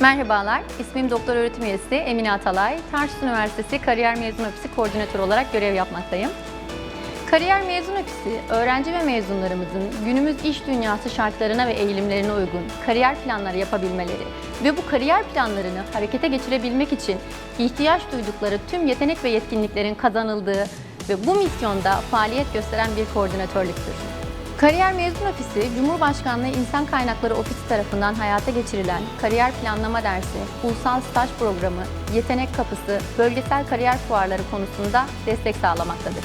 Merhabalar, ismim Doktor Öğretim Üyesi Emine Atalay. Tarsus Üniversitesi Kariyer Mezun Ofisi Koordinatörü olarak görev yapmaktayım. Kariyer Mezun Ofisi, öğrenci ve mezunlarımızın günümüz iş dünyası şartlarına ve eğilimlerine uygun kariyer planları yapabilmeleri ve bu kariyer planlarını harekete geçirebilmek için ihtiyaç duydukları tüm yetenek ve yetkinliklerin kazanıldığı ve bu misyonda faaliyet gösteren bir koordinatörlüktür. Kariyer Mezun Ofisi, Cumhurbaşkanlığı İnsan Kaynakları Ofisi tarafından hayata geçirilen kariyer planlama dersi, ulusal staj programı, yetenek kapısı, bölgesel kariyer fuarları konusunda destek sağlamaktadır.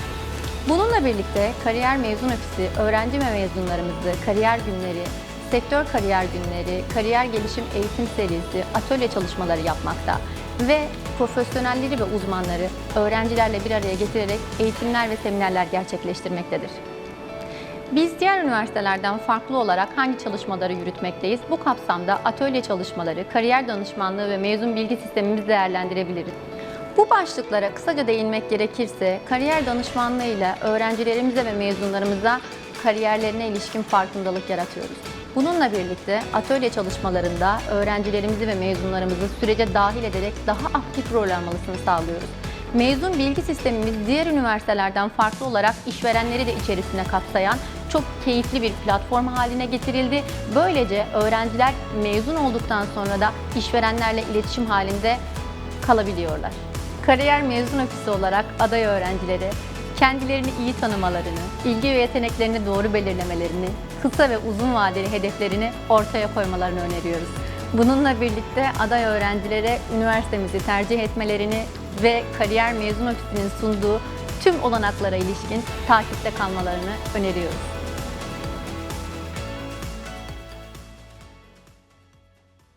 Bununla birlikte Kariyer Mezun Ofisi, öğrenci ve mezunlarımızı kariyer günleri, sektör kariyer günleri, kariyer gelişim eğitim serisi, atölye çalışmaları yapmakta ve profesyonelleri ve uzmanları öğrencilerle bir araya getirerek eğitimler ve seminerler gerçekleştirmektedir. Biz diğer üniversitelerden farklı olarak hangi çalışmaları yürütmekteyiz? Bu kapsamda atölye çalışmaları, kariyer danışmanlığı ve mezun bilgi sistemimizi değerlendirebiliriz. Bu başlıklara kısaca değinmek gerekirse, kariyer danışmanlığı ile öğrencilerimize ve mezunlarımıza kariyerlerine ilişkin farkındalık yaratıyoruz. Bununla birlikte atölye çalışmalarında öğrencilerimizi ve mezunlarımızı sürece dahil ederek daha aktif rol almasını sağlıyoruz. Mezun bilgi sistemimiz diğer üniversitelerden farklı olarak işverenleri de içerisine kapsayan çok keyifli bir platform haline getirildi. Böylece öğrenciler mezun olduktan sonra da işverenlerle iletişim halinde kalabiliyorlar. Kariyer mezun ofisi olarak aday öğrencilere kendilerini iyi tanımalarını, ilgi ve yeteneklerini doğru belirlemelerini, kısa ve uzun vadeli hedeflerini ortaya koymalarını öneriyoruz. Bununla birlikte aday öğrencilere üniversitemizi tercih etmelerini ve kariyer mezun ofisinin sunduğu tüm olanaklara ilişkin takipte kalmalarını öneriyoruz.